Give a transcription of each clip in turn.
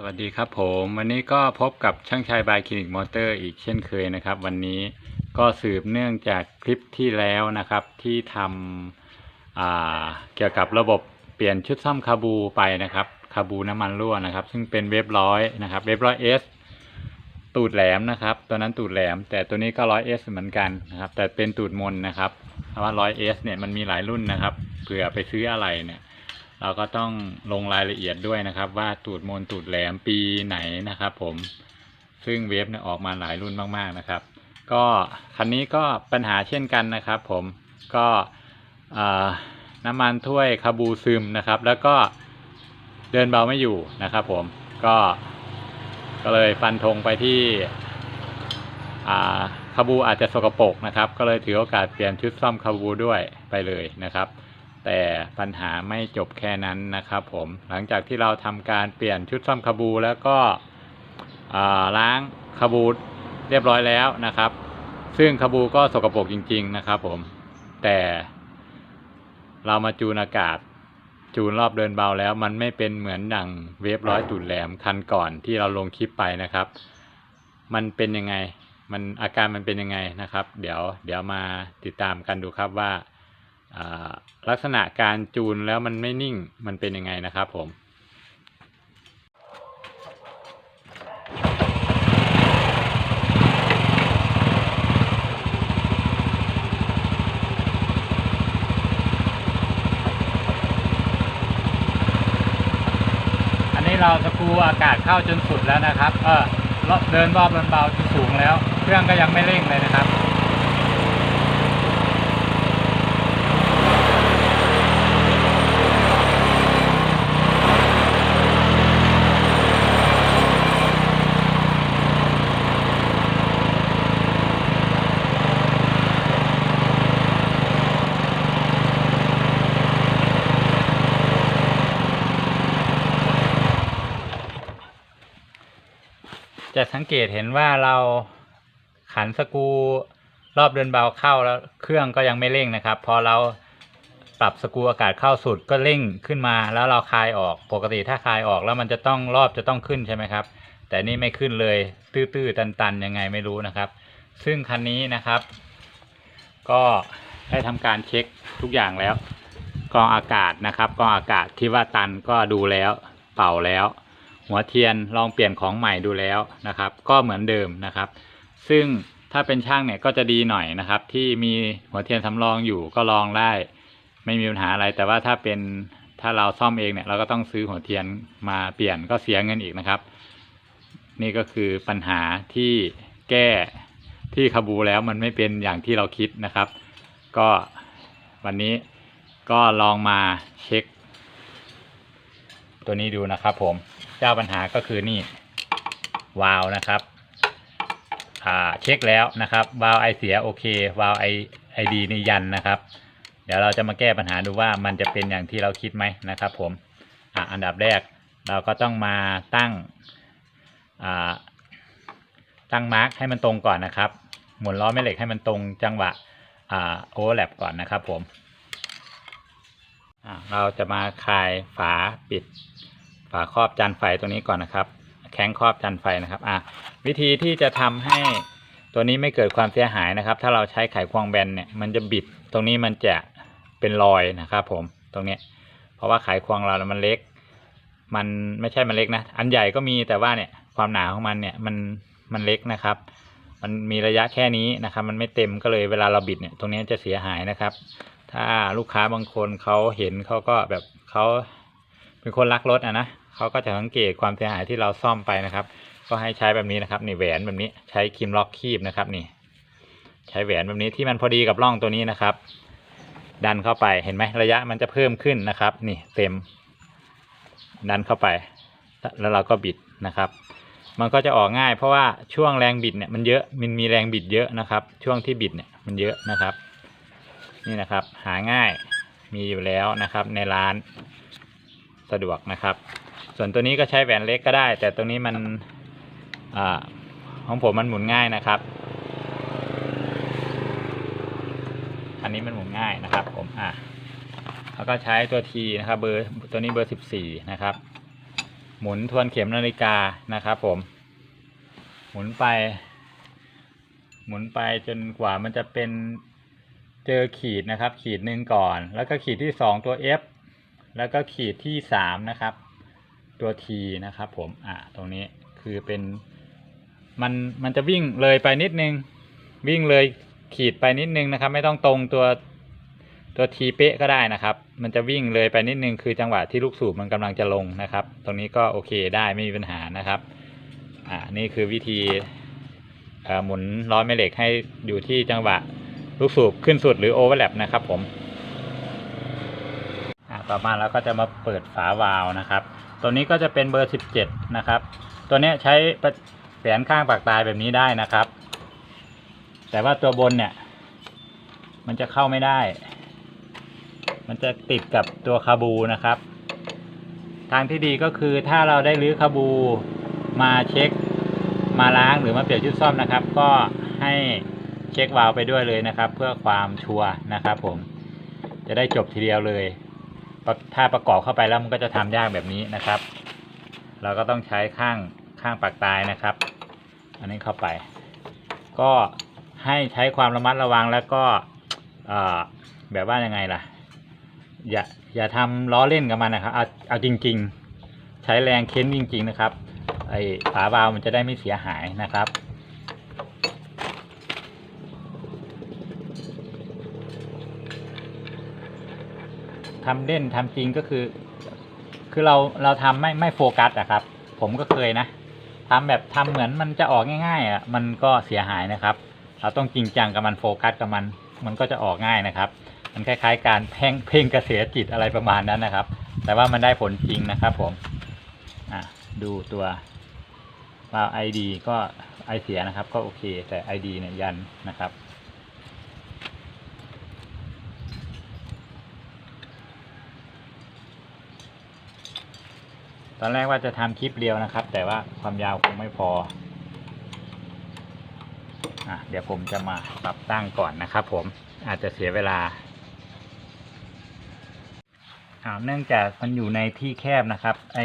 สวัสดีครับผมวันนี้ก็พบกับช่างชายบายคลินิกมอเตอร์อีกเช่นเคยนะครับ วันนี้ก็สืบเนื่องจากคลิปที่แล้วนะครับที่ทำเกี่ยวกับระบบเปลี่ยนชุดซ่อมคาบูไปนะครับคาบูน้ำมันรั่วนะครับ ซึ่งเป็นเว็บร้อยนะครับเว็บร้อยเอสตูดแหลมนะครับตัวนั้นตูดแหลม แต่ตัวนี้ก็ร้อยเอสเหมือนกันนะครับแต่เป็นตูดมนนะครับเพราะว่าร้อยเอสเนี่ยมันมีหลายรุ่นนะครับเผื่อไปซื้ออะไรเนี่ย เราก็ต้องลงรายละเอียดด้วยนะครับ ว่าตูดมนตูดแหลมปีไหนนะครับ ผมซึ่งเวฟเนี่ยออกมาหลายรุ่นมากๆนะครับ ก็คันนี้ก็ปัญหาเช่นกันนะครับ ผมก็น้ำมันถ้วยคาบูซึมนะครับ แล้วก็เดินเบาไม่อยู่นะครับ ผมก็ก็เลยฟันธงไปที่คาบูอาจจะสกปรกนะครับ ก็เลยถือโอกาสเปลี่ยนชุดซ่อมคาบูด้วยไปเลยนะครับ แต่ปัญหาไม่จบแค่นั้นนะครับผมหลังจากที่เราทำการเปลี่ยนชุดซ่อมคาบูแล้วก็ล้างคาบูเรียบร้อยแล้วนะครับ ซึ่งคาบูก็สกปรกจริง ๆ นะครับผมแต่เรามาจูนอากาศจูนรอบเดินเบาแล้ว มันไม่เป็นเหมือนดังเวฟร้อยตูดแหลมคันก่อนที่เราลงคลิปไปนะครับ มันเป็นยังไง มันอาการมันเป็นยังไงนะครับ เดี๋ยวเดี๋ยวมาติดตามกันดูครับว่า ลักษณะการจูนแล้วมันไม่นิ่งมันเป็นยังไงนะครับผมอันนี้เราสกูอากาศเข้าจนสุดแล้วนะครับ เออเดินรอบเบาๆสูงแล้ว เครื่องก็ยังไม่เร่งเลยนะครับ จะสังเกตเห็นว่าเราขันสกูรอบเดินเบาเข้าแล้วเครื่องก็ยังไม่เร่งนะครับ พอเราปรับสกูอากาศเข้าสุดก็เร่งขึ้นมาแล้วเราคลายออกปกติถ้าคลายออกแล้วมันจะต้องรอบจะต้องขึ้นใช่ไหมครับ แต่นี่ไม่ขึ้นเลย ตื้อๆตันๆยังไงไม่รู้นะครับ ซึ่งคันนี้นะครับ ก็ได้ทำการเช็คทุกอย่างแล้วกองอากาศนะครับกองอากาศที่ว่าตันก็ดูแล้ว เป่าแล้ว หัวเทียนลองเปลี่ยนของใหม่ดูแล้วนะครับ ก็เหมือนเดิมนะครับ ซึ่งถ้าเป็นช่างเนี่ยก็จะดีหน่อยนะครับ ที่มีหัวเทียนสำรองอยู่ก็ลองได้ ไม่มีปัญหาอะไร แต่ว่าถ้าเป็นถ้าเราซ่อมเองเนี่ยเราก็ต้องซื้อหัวเทียนมาเปลี่ยนก็เสียเงินอีกนะครับ นี่ก็คือปัญหาที่แก้ที่คาบูแล้วมันไม่เป็นอย่างที่เราคิดนะครับ ก็วันนี้ก็ลองมาเช็ค ตัวนี้ดูนะครับผม เจ้าปัญหาก็คือนี่วาล์วนะครับเช็คแล้วนะครับวาล์วไอเสียโอเควาล์วไอไอดีนี่ยันนะครับ เดี๋ยวเราจะมาแก้ปัญหาดูว่ามันจะเป็นอย่างที่เราคิดไหมนะครับ ผมออันดับแรกเราก็ต้องมาตั้งตั้งมาร์กให้มันตรงก่อนนะครับ หมุนล้อแม่เหล็กให้มันตรงจังหวะโอเวอร์แลปก่อนนะครับผมเราจะมาคลายฝาปิด ฝาครอบจานไฟตัวนี้ก่อนนะครับ แข้งครอบจานไฟนะครับอะวิธีที่จะทำให้ตัวนี้ไม่เกิดความเสียหายนะครับ ถ้าเราใช้ไขควงแบนเนี่ยมันจะบิดตรงนี้มันจะเป็นรอยนะครับ ผมตรงเนี้ยเพราะว่าไขควงเรามันเล็ก มันไม่ใช่มันเล็กนะ อันใหญ่ก็มีแต่ว่าเนี่ยความหนาของมันเนี่ยมันมันเล็กนะครับ มันมีระยะแค่นี้นะครับ มันไม่เต็มก็เลยเวลาเราบิดเนี่ยตรงนี้จะเสียหายนะครับ ถ้าลูกค้าบางคนเขาเห็นเขาก็แบบเขา เป็นคนรักรถอะนะเขาก็จะสังเกตความเสียหายที่เราซ่อมไปนะครับ ก็ให้ใช้แบบนี้นะครับนี่แหวนแบบนี้ใช้ครีมล็อกคีบนะครับนี่ ใช้แหวนแบบนี้ที่มันพอดีกับร่องตัวนี้นะครับ ดันเข้าไปเห็นไหมระยะมันจะเพิ่มขึ้นนะครับ นี่เต็ม ดันเข้าไป แล้วเราก็บิดนะครับมันก็จะออกง่ายเพราะว่าช่วงแรงบิดเนี่ยมันเยอะมันมีแรงบิดเยอะนะครับ ช่วงที่บิดเนี่ยมันเยอะนะครับ นี่นะครับหาง่ายมีอยู่แล้วนะครับในร้าน สะดวกนะครับ ส่วนตัวนี้ก็ใช้แหวนเล็กก็ได้ แต่ตรงนี้มันอของผมมันหมุนง่ายนะครับ อันนี้มันหมุนง่ายนะครับ ผมอะแล้วก็ใช้ตัวทีนะครับเบอร์ตัวนี้เบอร์สิบสี่นะครับ หมุนทวนเข็มนาฬิกานะครับ ผม หมุนไป หมุนไปจนกว่ามันจะเป็นเจอขีดนะครับ ขีดหนึ่งก่อน แล้วก็ขีดที่สองตัว F แล้วก็ขีดที่สามนะครับ ตัว T นะครับผมอะตรงนี้คือเป็นมันมันจะวิ่งเลยไปนิดนึง วิ่งเลยขีดไปนิดนึงนะครับ ไม่ต้องตรงตัวตัว T เป๊ะก็ได้นะครับ มันจะวิ่งเลยไปนิดนึงคือจังหวะที่ลูกสูบมันกำลังจะลงนะครับ ตรงนี้ก็โอเคได้ไม่มีปัญหานะครับอ่านี่คือวิธีหมุนล้อแม่เหล็กให้อยู่ที่จังหวะลูกสูบขึ้นสุดหรือโอเวอร์แลปนะครับผม ต่อมาเราก็จะมาเปิดฝาวาล์วนะครับ ตัวนี้ก็จะเป็นเบอร์ 17 นะครับ ตัวนี้ใช้แขวนข้างปากตายแบบนี้ได้นะครับ แต่ว่าตัวบนเนี่ย มันจะเข้าไม่ได้ มันจะติดกับตัวคาบูนะครับ ทางที่ดีก็คือถ้าเราได้รื้อคาบูมาเช็คมาล้างหรือมาเปลี่ยนชุดซ่อมนะครับ ก็ให้เช็ควาล์วไปด้วยเลยนะครับ เพื่อความชัวร์นะครับผมจะได้จบทีเดียวเลย ถ้าประกอบเข้าไปแล้วมันก็จะทำยากแบบนี้นะครับ เราก็ต้องใช้ข้างข้างปากตายนะครับ อันนี้เข้าไป ก็ให้ใช้ความระมัดระวังแล้วก็แบบว่ายังไงล่ะ อย่าอย่าทำล้อเล่นกับมันนะครับเอาเอาจริง ๆ ใช้แรงเค้นจริง ๆ นะครับไอ้ฝาบาล์วมันจะได้ไม่เสียหายนะครับ ทำเล่นทำจริงก็คือ คือเราเราทำไม่ไม่โฟกัสอะครับ ผมก็เคยนะทำแบบทำเหมือนมันจะออกง่าย ๆอะมันก็เสียหายนะครับ เราต้องจริงจังกับมันโฟกัสกับมัน มันก็จะออกง่ายนะครับ มันคล้าย ๆ การเพ่งเพ่งกระเสียจิตอะไรประมาณนั้นนะครับ แต่ว่ามันได้ผลจริงนะครับ ผมอะดูตัววาล์วไอดีก็ไอเสียนะครับ ก็โอเค แต่ไอดีเนี่ยยันนะครับ ตอนแรกว่าจะทำคลิปเรียวนะครับ แต่ว่าความยาวคงไม่พออะเดี๋ยวผมจะมาปรับตั้งก่อนนะครับ ผมอาจจะเสียเวลาเนื่องจากมันอยู่ในที่แคบนะครับ ไอ้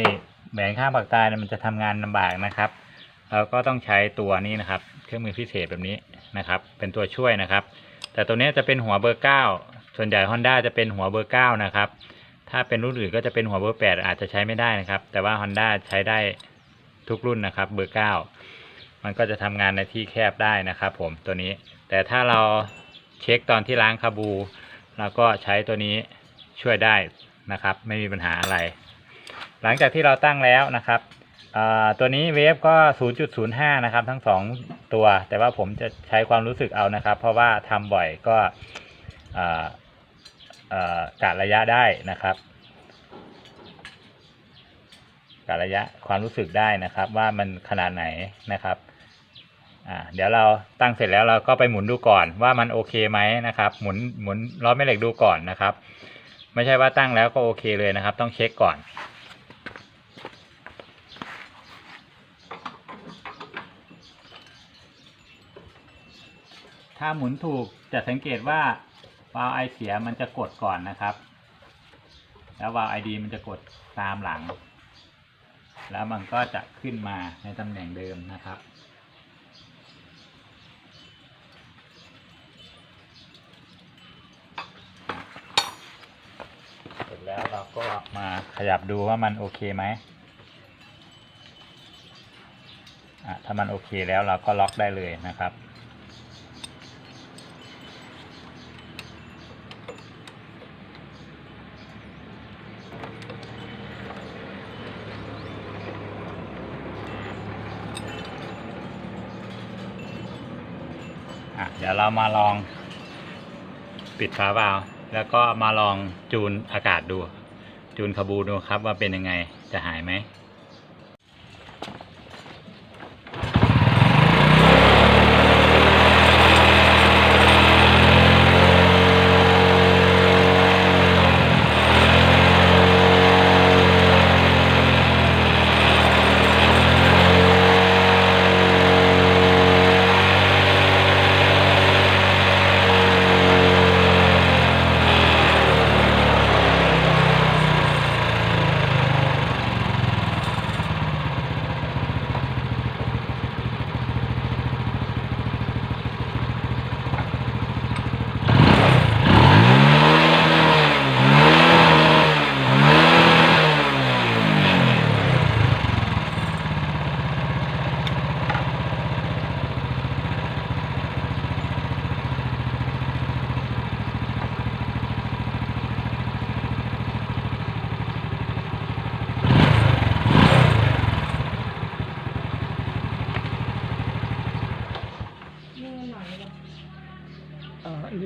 แหวนข้างปากตายเนี่ยมันจะทำงานลำบากนะครับ เราก็ต้องใช้ตัวนี้นะครับ เครื่องมือพิเศษแบบนี้นะครับ เป็นตัวช่วยนะครับ แต่ตัวนี้จะเป็นหัวเบอร์เก้าส่วนใหญ่ Honda จะเป็นหัวเบอร์เก้านะครับ ถ้าเป็นรุ่นอื่นก็จะเป็นหัวเบอร์แปดอาจจะใช้ไม่ได้นะครับ แต่ว่า Honda ใช้ได้ทุกรุ่นนะครับ เบอร์เก้ามันก็จะทำงานในที่แคบได้นะครับ ผมตัวนี้ แต่ถ้าเราเช็คตอนที่ล้างคาบูเราก็ใช้ตัวนี้ช่วยได้นะครับ ไม่มีปัญหาอะไร หลังจากที่เราตั้งแล้วนะครับตัวนี้เวฟก็ 0.05 นะครับ ทั้งสองตัว แต่ว่าผมจะใช้ความรู้สึกเอานะครับ เพราะว่าทำบ่อยก็ กะระยะได้นะครับกะระยะความรู้สึกได้นะครับ ว่ามันขนาดไหนนะครับเดี๋ยวเราตั้งเสร็จแล้วเราก็ไปหมุนดูก่อนว่ามันโอเคไหมนะครับ หมุนหมุนล้อแม่เหล็กดูก่อนนะครับ ไม่ใช่ว่าตั้งแล้วก็โอเคเลยนะครับ ต้องเช็คก่อนถ้าหมุนถูกจะสังเกตว่า วาล์วไอเสียมันจะกดก่อนนะครับ แล้ววาล์วไอดีมันจะกดตามหลัง แล้วมันก็จะขึ้นมาในตำแหน่งเดิมนะครับเสร็จแล้วเราก็มาขยับดูว่ามันโอเคไหมอะถ้ามันโอเคแล้วเราก็ล็อกได้เลยนะครับ ดี๋ยวเรามาลองปิดฝาบาล์วแล้วก็มาลองจูนอากาศดู จูนขบูดูครับว่าเป็นยังไงจะหายไหม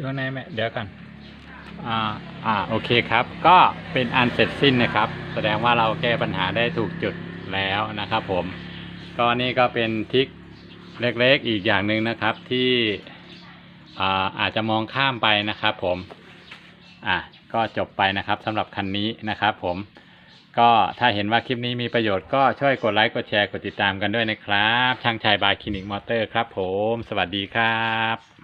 ข้างในไหมเดี๋ยวกันอ่าอ่าโอเคครับ ก็เป็นอันเสร็จสิ้นนะครับ แสดงว่าเราแก้ปัญหาได้ถูกจุดแล้วนะครับ ผม ก็นี่ก็เป็นทิกเล็กๆอีกอย่างหนึ่งนะครับที่อ่าอาจจะมองข้ามไปนะครับ ผมอะก็จบไปนะครับสำหรับคันนี้นะครับ ผมก็ถ้าเห็นว่าคลิปนี้มีประโยชน์ก็ช่วยกดไลค์ กดแชร์ กดติดตามกันด้วยนะครับ ช่างชายบายคลินิกมอเตอร์ครับผม สวัสดีครับ